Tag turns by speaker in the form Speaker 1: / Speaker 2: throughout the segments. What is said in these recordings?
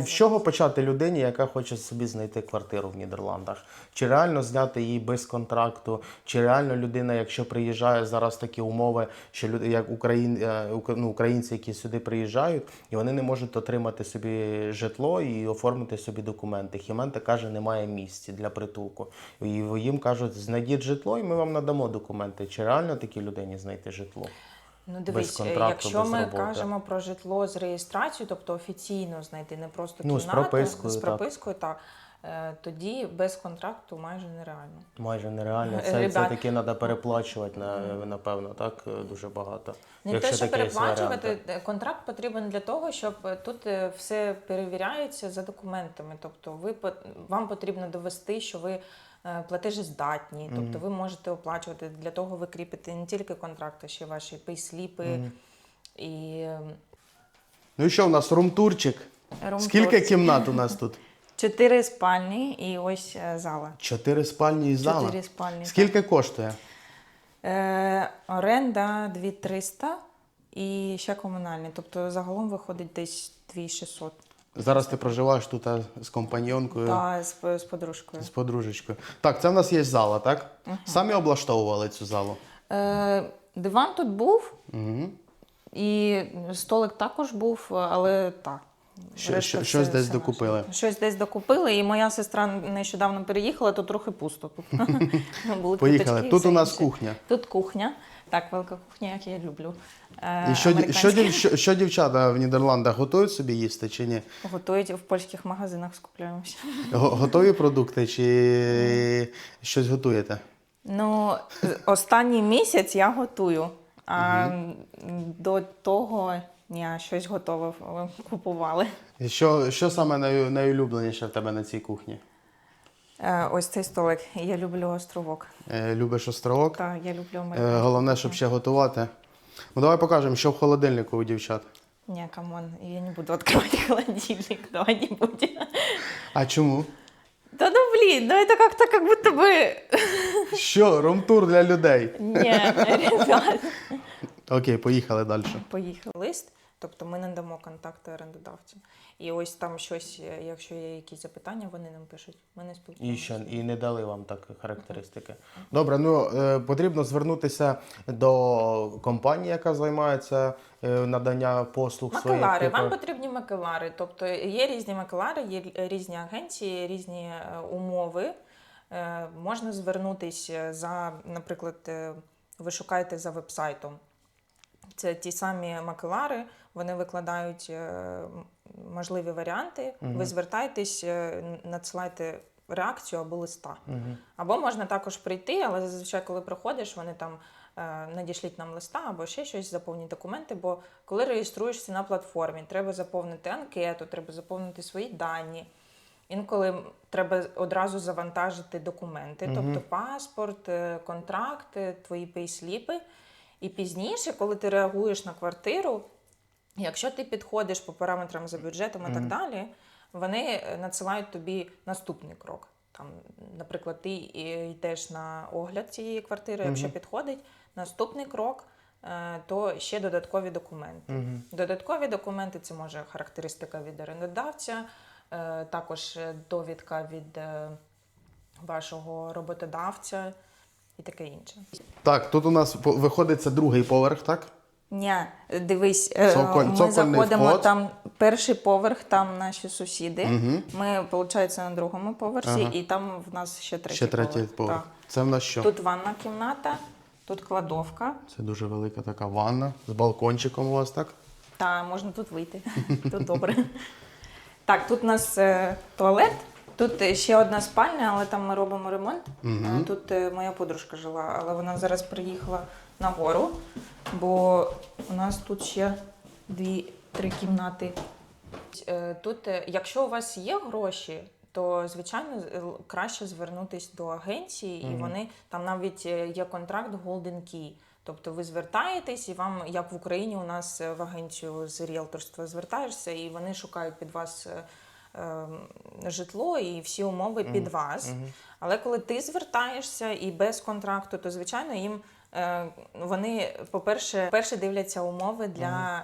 Speaker 1: З чого почати людині, яка хоче собі знайти квартиру в Нідерландах? Чи реально зняти її без контракту? Чи реально людина, якщо приїжджає зараз такі умови, що люди, як україн, е, ну, українці, які сюди приїжджають, і вони не можуть отримати собі житло і оформити собі документи. Хіменте каже, немає місць для притулку. І їм кажуть, знайдіть житло, і ми вам надамо документи. Чи реально такій людині знайти житло?
Speaker 2: Ну, дивись, е, якщо
Speaker 1: без
Speaker 2: ми
Speaker 1: роботи.
Speaker 2: кажемо про житло з реєстрацією, тобто офіційно знайти не просто
Speaker 1: Ну, з пропискою,
Speaker 2: з пропискою, так. е, Тоді без контракту майже нереально.
Speaker 1: Майже нереально.
Speaker 2: Е,
Speaker 1: Це, це
Speaker 2: ребят-
Speaker 1: таки треба переплачувати на напевно, так е, дуже багато.
Speaker 2: Не те, що переплачувати, е, контракт потрібен для того, щоб е, тут е, все перевіряється за документами. Тобто, ви вам потрібно довести, що ви е, платежездатні, тобто ви можете оплачувати для того, ви кріпите не тільки контракт, а ще ваші пейсліпи і е,
Speaker 1: Ну і що у нас румтурчик?
Speaker 2: румтур.
Speaker 1: Скільки кімнат у нас тут?
Speaker 2: Чотири спальні і ось е, зала.
Speaker 1: Чотири спальні і зала.
Speaker 2: Чотири спальні.
Speaker 1: Скільки коштує?
Speaker 2: Е, оренда 2300 і ще комунальні. Тобто загалом виходить десь 2600.
Speaker 1: Зараз ти проживаєш тут а, з компаньонкою,
Speaker 2: Та з, з подружкою.
Speaker 1: з подружечкою. Так, це в нас є зала, так? Самі облаштовували цю залу.
Speaker 2: Е, диван тут був,
Speaker 1: Угу.
Speaker 2: і столик також був, але так.
Speaker 1: Що- що- щось десь докупили.
Speaker 2: наше. Щось десь докупили, і моя сестра нещодавно переїхала, то трохи пусто тут. Були
Speaker 1: Поїхали. Тут у нас кухня.
Speaker 2: Тут кухня. Так, велика кухня, як я люблю. Е,
Speaker 1: І що, що, дів- що, що дівчата в Нідерландах готують собі їсти чи ні?
Speaker 2: Готують в польських магазинах, скупляємося.
Speaker 1: Го- Готові продукти чи щось готуєте?
Speaker 2: Ну, останній місяць я готую, а до того ні, щось готове е, купували.
Speaker 1: І Що, що саме най, найулюбленіше в тебе на цій кухні?
Speaker 2: Е, Ось цей столик. Я люблю островок.
Speaker 1: Е, любиш островок?
Speaker 2: Так, я люблю
Speaker 1: Е, головне, щоб ще готувати. Ну, давай покажемо, що в холодильнику у дівчат.
Speaker 2: Ні, камон, я не буду відкривати холодильник, давай не будем.
Speaker 1: А чому?
Speaker 2: Да ну блин, ну это как-то как будто бы...
Speaker 1: Що, румтур для людей?
Speaker 2: Ні, ребят.
Speaker 1: Окей, поїхали далі.
Speaker 2: Поїхав лист, тобто ми надамо контакти орендодавця. І ось там щось, е, якщо є якісь запитання, вони нам пишуть. Ми не
Speaker 1: І
Speaker 2: спілкуємося.
Speaker 1: що, і не дали вам так характеристики. Добре, ну е, потрібно звернутися до компанії, яка займається е, надання послуг своїх.
Speaker 2: Макелари, вам потрібні макелари. Тобто є різні макелари, є різні агенції, різні е, умови. Е, Можна звернутися за, наприклад, е, ви шукаєте за вебсайтом. Це ті самі макелари, вони викладають е, можливі варіанти. Ви звертаєтесь, е, надсилайте реакцію або листа.
Speaker 1: Мгм.
Speaker 2: Або можна також прийти, але зазвичай, коли приходиш, вони там е, надішліть нам листа або ще щось, заповніть документи. Бо коли реєструєшся на платформі, треба заповнити анкету, треба заповнити свої дані. Інколи треба одразу завантажити документи, тобто паспорт, контракт, твої пейсліпи. І пізніше, коли ти реагуєш на квартиру, якщо ти підходиш по параметрам за бюджетом і так далі, вони е, надсилають тобі наступний крок. Там, наприклад, ти е, йдеш на огляд цієї квартири, якщо підходить, наступний крок. е, То ще додаткові документи.
Speaker 1: Мгм.
Speaker 2: Додаткові документи це може характеристика від орендодавця, також довідка від вашого роботодавця і таке інше.
Speaker 1: Так, тут у нас виходить це другий поверх, так?
Speaker 2: Ні, дивись, е,
Speaker 1: Цоколь-
Speaker 2: ми
Speaker 1: цокольний
Speaker 2: заходимо
Speaker 1: вход.
Speaker 2: там перший поверх, там наші сусіди.
Speaker 1: Мгм.
Speaker 2: Ми, виходить, на другому поверсі,
Speaker 1: Ага.
Speaker 2: і там в нас ще третій
Speaker 1: Ще третій
Speaker 2: поверх.
Speaker 1: поверх.
Speaker 2: Так.
Speaker 1: Це в нас що?
Speaker 2: Тут ванна кімната, тут кладовка.
Speaker 1: Це дуже велика така ванна з балкончиком у вас, так?
Speaker 2: Та можна тут вийти. Тут добре. Так, тут у нас е, туалет. Тут е, ще одна спальня, але там ми робимо ремонт. Е, Тут е, моя подружка жила, але вона зараз приїхала на гору, бо у нас тут ще дві-три кімнати. Е, Тут, е, якщо у вас є гроші, то звичайно краще звернутися до агенції, і вони там навіть е, є контракт Golden Key. Тобто ви звертаєтесь, і вам, як в Україні, у нас в агенцію з ріелторства звертаєшся, і вони шукають під вас е, е, житло і всі умови під вас. Але коли ти звертаєшся і без контракту, то звичайно їм Вони, по-перше, перше дивляться умови для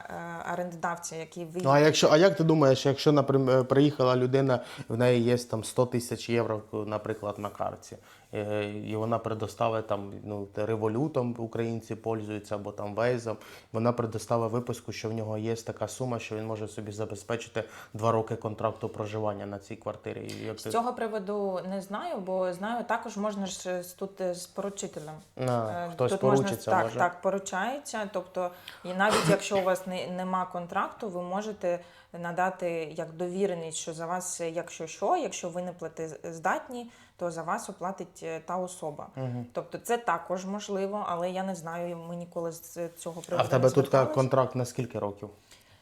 Speaker 2: е, орендодавця, який
Speaker 1: Ну а якщо, а як ти думаєш, якщо наприклад, е, приїхала людина, в неї є там 100 тисяч євро, наприклад, на карті, е, і вона предоставить там ну, револютом українці пользуються або там вейзом, вона предоставить виписку, що в нього є така сума, що він може собі забезпечити два роки контракту проживання на цій квартирі. І Як
Speaker 2: З
Speaker 1: ти...
Speaker 2: цього приводу не знаю, бо знаю, також можна ж з- тут е, з поручителем.
Speaker 1: А,
Speaker 2: Е,
Speaker 1: хтось
Speaker 2: Тут можна,
Speaker 1: поручиться,
Speaker 2: так,
Speaker 1: може?
Speaker 2: так, поручається. Тобто, і навіть якщо у вас не, нема контракту, ви можете надати як довіреність, що за вас, е, якщо що, якщо ви не платездатні, то за вас оплатить е, та особа.
Speaker 1: Мгм.
Speaker 2: Тобто це також можливо, але я не знаю, ми ніколи з цього
Speaker 1: А в тебе тут контракт на скільки років?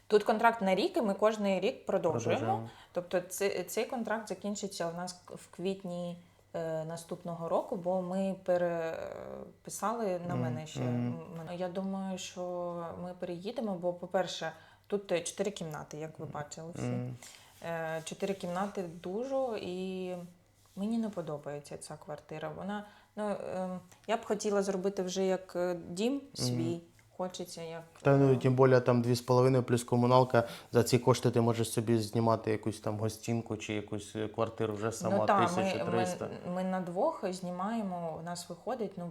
Speaker 2: Тут контракт на рік, і ми кожний рік продовжуємо.
Speaker 1: Продовжуємо.
Speaker 2: Тобто цей, цей контракт закінчиться у нас в квітні е, наступного року, бо ми переписали на мене ще. М, Я думаю, що ми переїдемо, бо, по-перше, тут е, чотири кімнати, як ви бачили всі.
Speaker 1: М.
Speaker 2: Е, Чотири кімнати дуже, і мені не подобається ця квартира. Вона ну е, я б хотіла зробити вже як е, дім свій. Хочеться як
Speaker 1: Та ну
Speaker 2: е,
Speaker 1: тим більше там 2,5 плюс комуналка. За ці кошти ти можеш собі знімати якусь там гостінку чи якусь е, квартиру вже сама
Speaker 2: ну, та, ми, ми, ми на двох знімаємо, у нас виходить ну,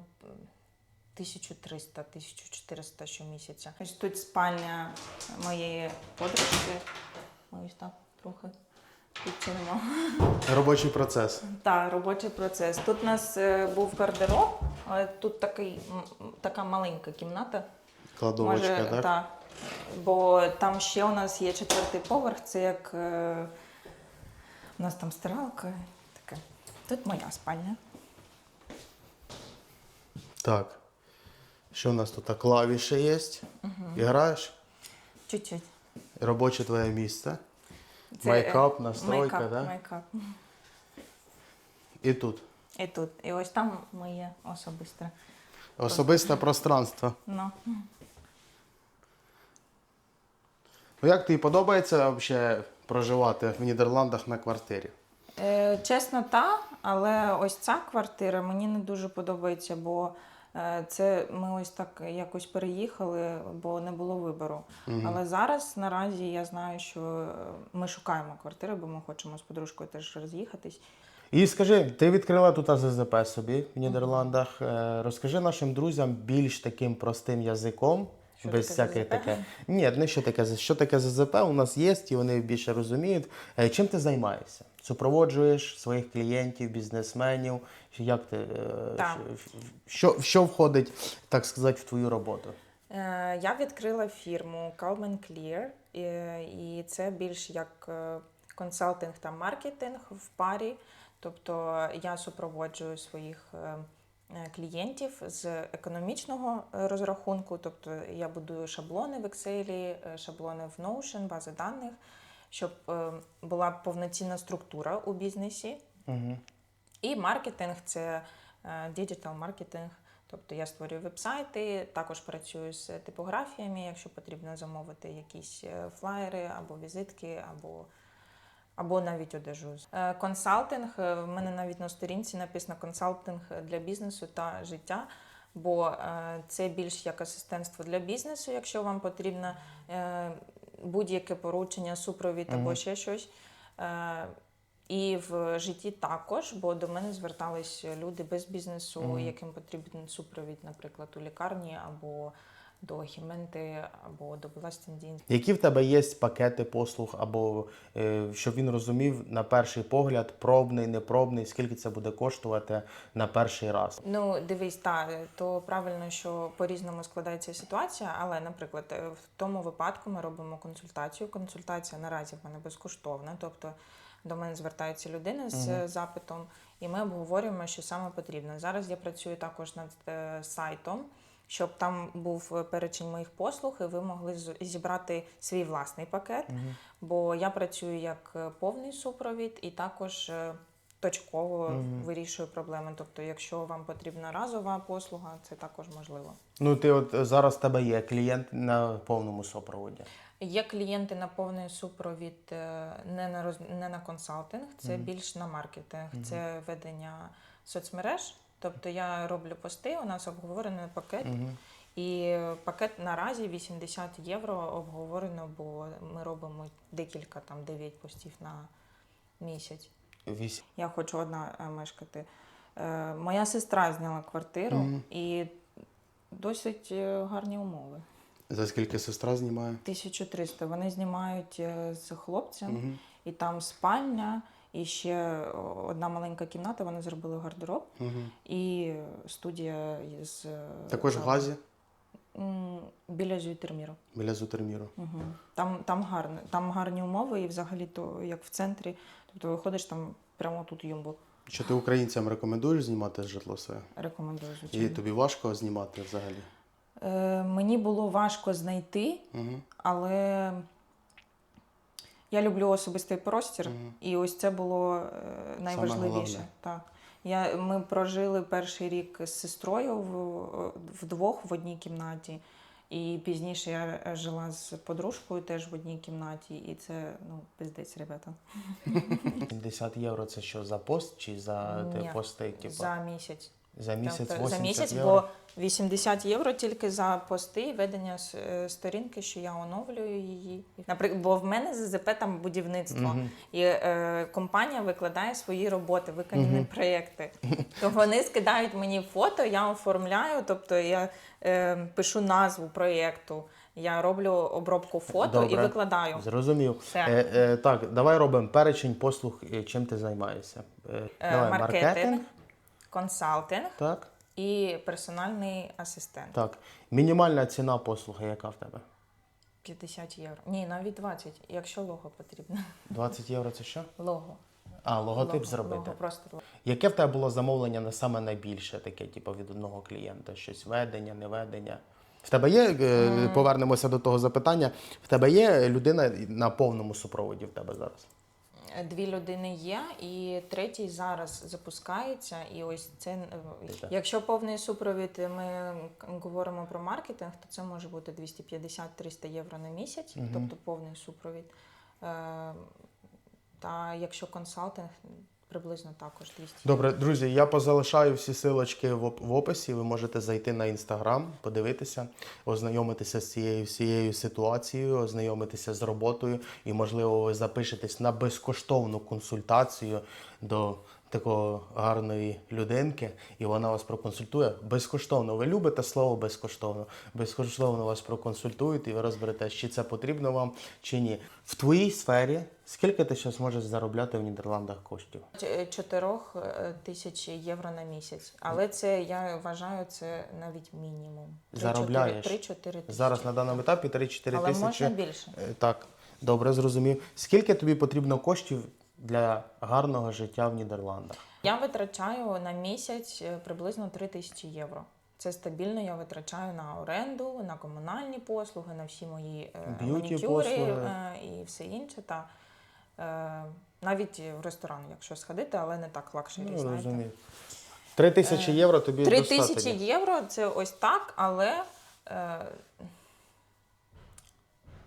Speaker 2: 1300-1400 щомісяця. Ось тут спальня моєї подружки. Ось так трохи підчинимо.
Speaker 1: Робочий процес.
Speaker 2: Так, робочий процес. Тут у нас е, був гардероб, але тут такий, м, така маленька кімната.
Speaker 1: Кладовочка, так?
Speaker 2: та. Бо там ще у нас є четвертий поверх, це як е, у нас там стиралка. Таке. Тут моя спальня.
Speaker 1: Так. Що у нас тут? А, Клавіші є. І граєш?
Speaker 2: Чуть-чуть.
Speaker 1: Робоче твоє місце.
Speaker 2: Це,
Speaker 1: Мейкап,
Speaker 2: е,
Speaker 1: настройка, да?
Speaker 2: мейкап.
Speaker 1: І тут.
Speaker 2: І тут. І ось там моє особисте.
Speaker 1: Особисте пространство.
Speaker 2: Ну.
Speaker 1: Ну як тобі подобається взагалі проживати в Нідерландах на квартирі?
Speaker 2: Е, чесно, та, але ось ця квартира мені не дуже подобається, бо це ми ось так якось переїхали, бо не було вибору. Але зараз наразі я знаю, що е, ми шукаємо квартири, бо ми хочемо з подружкою теж роз'їхатись.
Speaker 1: І скажи, ти відкрила тут АЗЗП собі в Нідерландах. Е, Розкажи нашим друзям більш таким простим язиком.
Speaker 2: Що
Speaker 1: без
Speaker 2: ЗЗП?
Speaker 1: таке. Ні, не що таке. Що таке ЗЗП? У нас є, і вони більше розуміють. Е, Чим ти займаєшся? Супроводжуєш своїх клієнтів, бізнесменів? Як ти, е,
Speaker 2: Так.
Speaker 1: що, що входить, так сказати, в твою роботу?
Speaker 2: Е, Я відкрила фірму Calm Clear, і- це більш як е, консалтинг та маркетинг в парі. Тобто я супроводжую своїх клієнтів з економічного розрахунку, тобто я будую шаблони в Excel, шаблони в Notion, бази даних, щоб була повноцінна структура у бізнесі.
Speaker 1: Угу.
Speaker 2: І маркетинг це діджитал маркетинг. Тобто я створюю вебсайти, також працюю з типографіями, якщо потрібно замовити якісь е, флаєри або візитки, або, або навіть одежу. Е, Консалтинг е, в мене навіть на сторінці написано консалтинг для бізнесу та життя. Бо е, це більш як асистентство для бізнесу, якщо вам потрібно е, будь-яке поручення, супровід або ще щось. І в житті також, бо до мене звертались люди без бізнесу,
Speaker 1: Мгм.
Speaker 2: яким потрібен супровід, наприклад, у лікарні або до Хіменти, або до Бластіндін.
Speaker 1: Які в тебе є пакети послуг, або е, щоб він розумів на перший погляд, пробний, непробний, скільки це буде коштувати на перший раз?
Speaker 2: Ну, дивись, та то правильно, що по-різному складається ситуація, але, наприклад, е, в тому випадку ми робимо консультацію. Консультація наразі в мене безкоштовна, тобто до мене звертається людина з
Speaker 1: Мгм.
Speaker 2: запитом, і ми обговорюємо, що саме потрібно. Зараз я працюю також над е, сайтом. Щоб там був перечень моїх послуг, і ви могли зібрати свій власний пакет.
Speaker 1: Мгм.
Speaker 2: Бо я працюю як е, повний супровід і також е, точково
Speaker 1: Мгм.
Speaker 2: вирішую проблеми. Тобто, якщо вам потрібна разова послуга, це також можливо.
Speaker 1: Ну, ти от е, зараз в тебе є клієнт на повному супроводі.
Speaker 2: Є клієнти на повний супровід е, не на роз... не на консалтинг, це
Speaker 1: Мгм.
Speaker 2: більш на маркетинг,
Speaker 1: Мгм.
Speaker 2: це ведення соцмереж. Тобто я роблю пости, у нас обговорений пакет.
Speaker 1: Мгм.
Speaker 2: І пакет наразі 80 євро обговорено, бо ми робимо декілька там 9 постів на місяць.
Speaker 1: Вісім.
Speaker 2: Я хочу одна е, мешкати. Е, Моя сестра зняла квартиру
Speaker 1: Мгм.
Speaker 2: і досить е, гарні умови.
Speaker 1: За скільки сестра знімає?
Speaker 2: 1300. Вони знімають з хлопцем,
Speaker 1: Мгм.
Speaker 2: і там спальня, і ще одна маленька кімната. Вони зробили гардероб
Speaker 1: Мгм.
Speaker 2: і студія з
Speaker 1: Також в Газі,
Speaker 2: біля Зюйтерміру.
Speaker 1: біля Зутерміру.
Speaker 2: Угу. Там, там, гарно, там гарні умови, і взагалі то як в центрі. Тобто виходиш там прямо тут юмбу.
Speaker 1: Що ти українцям рекомендуєш знімати житло своє?
Speaker 2: Рекомендую,
Speaker 1: І тобі важко знімати взагалі?
Speaker 2: Е, мені було важко знайти,
Speaker 1: Угу.
Speaker 2: але я люблю особистий простір,
Speaker 1: Мгм.
Speaker 2: і ось це було е, найважливіше. Так. Я, ми прожили перший рік з сестрою в, вдвох в одній кімнаті. І пізніше я е, жила з подружкою теж в одній кімнаті, і це ну пиздець, ребята.
Speaker 1: 70 євро це що, за пост чи за
Speaker 2: Ні,
Speaker 1: пости? Типу?
Speaker 2: За місяць.
Speaker 1: За місяць
Speaker 2: Тобто
Speaker 1: 80
Speaker 2: за місяць,
Speaker 1: євро?
Speaker 2: бо 80 євро тільки за пости і ведення е, сторінки, що я оновлюю її. Наприклад, бо в мене ЗЗП там будівництво,
Speaker 1: Мгм.
Speaker 2: і е, компанія викладає свої роботи, виконані
Speaker 1: Мгм.
Speaker 2: проєкти. То вони скидають мені фото, я оформляю, тобто я е, пишу назву проєкту, я роблю обробку фото і викладаю.
Speaker 1: Зрозумів.
Speaker 2: Все.
Speaker 1: Е, е, так, давай робимо перечень послуг, е, чим ти займаєшся. Е,
Speaker 2: Е,
Speaker 1: давай,
Speaker 2: маркетинг, консалтинг
Speaker 1: Так,
Speaker 2: і персональний асистент.
Speaker 1: так. Мінімальна ціна послуги, яка в тебе?
Speaker 2: 50 євро. Ні, навіть 20, якщо лого потрібно.
Speaker 1: 20 євро це що?
Speaker 2: Лого.
Speaker 1: А, логотип
Speaker 2: Лого,
Speaker 1: зробити.
Speaker 2: Лого, просто лого.
Speaker 1: Яке в тебе було замовлення на саме найбільше, таке, типу, від одного клієнта? Щось ведення, неведення? В тебе є, е, повернемося до того запитання, в тебе є людина на повному супроводі в тебе зараз?
Speaker 2: Дві людини є, і третій зараз запускається. І ось це е, якщо повний супровід, ми говоримо про маркетинг, то це може бути 250-300 євро на місяць,
Speaker 1: угу.
Speaker 2: тобто повний супровід. Е, Та якщо консалтинг, приблизно також 200
Speaker 1: Добре, друзі, я позалишаю всі силочки в, описі. Ви можете зайти на інстаграм, подивитися, ознайомитися з цією всією ситуацією, ознайомитися з роботою, і, можливо, ви запишетесь на безкоштовну консультацію до такого гарної людинки, і вона вас проконсультує безкоштовно. Ви любите слово безкоштовно. Безкоштовно вас проконсультують, і ви розберете, чи це потрібно вам, чи ні. В твоїй сфері скільки ти зараз можеш заробляти в Нідерландах коштів?
Speaker 2: 4 тисяч євро на місяць. Але це я вважаю це навіть мінімум.
Speaker 1: Заробляєш?
Speaker 2: 3-4 тисячі.
Speaker 1: Зараз на даному етапі 3-4
Speaker 2: Але
Speaker 1: тисячі.
Speaker 2: можна більше.
Speaker 1: Е, Так, добре, зрозумів. Скільки тобі потрібно коштів для гарного життя в Нідерландах?
Speaker 2: Я витрачаю на місяць е, приблизно 3 тисячі євро. Це стабільно я витрачаю на оренду, на комунальні послуги, на всі мої е, манікюри е, і все інше. Та, е, навіть в ресторан, якщо сходити, але не так лакшері,
Speaker 1: Ну,
Speaker 2: знаєте.
Speaker 1: розумію. 3 тисячі євро тобі
Speaker 2: 3
Speaker 1: достатньо.
Speaker 2: тисячі євро це ось так, але е,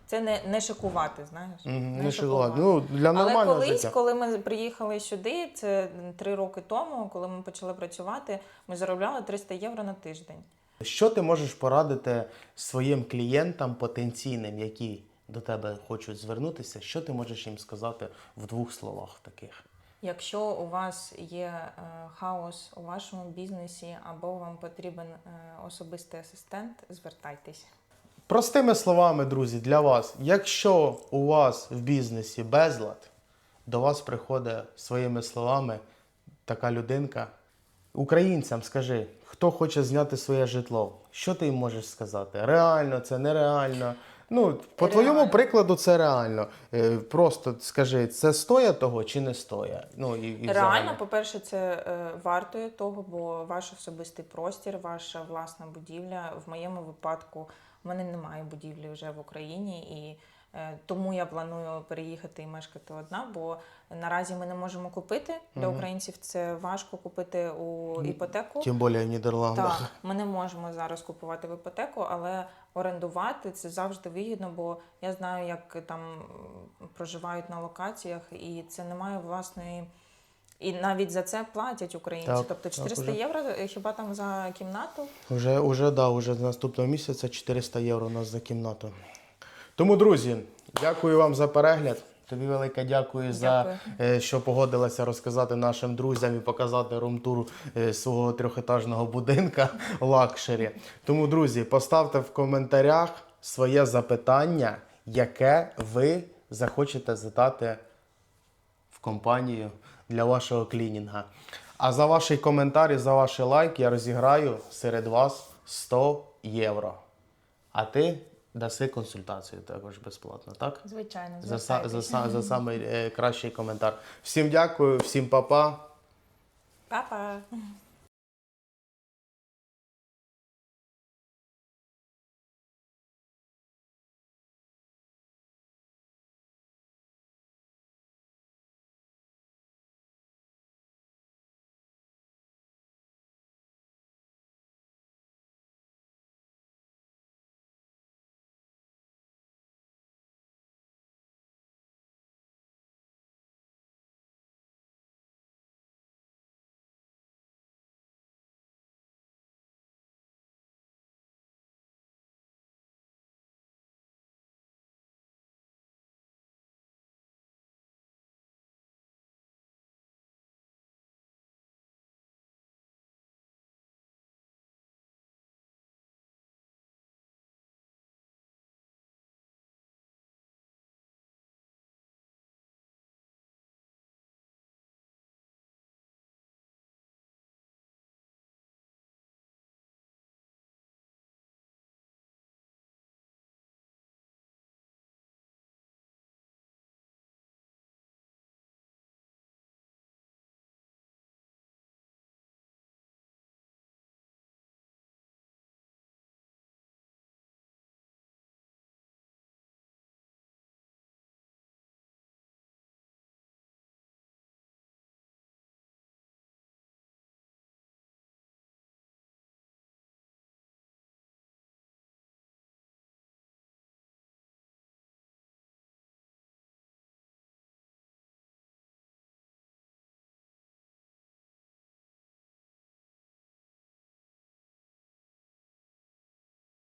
Speaker 2: це не, не шикувати, знаєш. Не
Speaker 1: Не шоколад. Ну, для
Speaker 2: Але колись,
Speaker 1: життя.
Speaker 2: коли ми приїхали сюди, це три роки тому, коли ми почали працювати, ми заробляли 300 євро на тиждень.
Speaker 1: Що ти можеш порадити своїм клієнтам потенційним, які до тебе хочуть звернутися? Що ти можеш їм сказати в двох словах таких?
Speaker 2: Якщо у вас є е, хаос у вашому бізнесі або вам потрібен е, особистий асистент, звертайтесь.
Speaker 1: Простими словами, друзі, для вас, якщо у вас в бізнесі безлад, до вас приходить своїми словами така людинка. Українцям скажи, хто хоче зняти своє житло, що ти їм можеш сказати? Реально, це нереально. Ну, по твоєму прикладу, це реально. Е, Просто скажи, це стоя того чи не стоя? Ну, і, і
Speaker 2: Реально, по-перше, це е, вартує того, бо ваш особистий простір, ваша власна будівля. В моєму випадку в мене немає будівлі вже в Україні, і е, тому я планую переїхати і мешкати одна, бо наразі ми не можемо купити. Для українців це важко купити у іпотеку.
Speaker 1: Тим більше в Нідерландах.
Speaker 2: Так, ми не можемо зараз купувати в іпотеку, але орендувати це завжди вигідно, бо я знаю, як там проживають на локаціях, і це немає власної І навіть за це платять українці.
Speaker 1: Так,
Speaker 2: тобто
Speaker 1: так,
Speaker 2: 400
Speaker 1: уже.
Speaker 2: євро е, хіба там за кімнату.
Speaker 1: Уже, уже, да, уже з наступного місяця 400 євро у нас за кімнату. Тому, друзі, дякую вам за перегляд. Тобі велике дякую, за е, що погодилася розказати нашим друзям і показати румтур е, свого трьохетажного будинка лакшері. Тому, друзі, поставте в коментарях своє запитання, яке ви захочете задати в компанію для вашого клінінга. А за ваші коментарі, за ваші лайк я розіграю серед вас 100 євро. А ти даси консультацію також безплатно, так?
Speaker 2: Звичайно,
Speaker 1: За, за, за, за самий е, кращий коментар. Всім дякую, всім па-па.
Speaker 2: Па-па!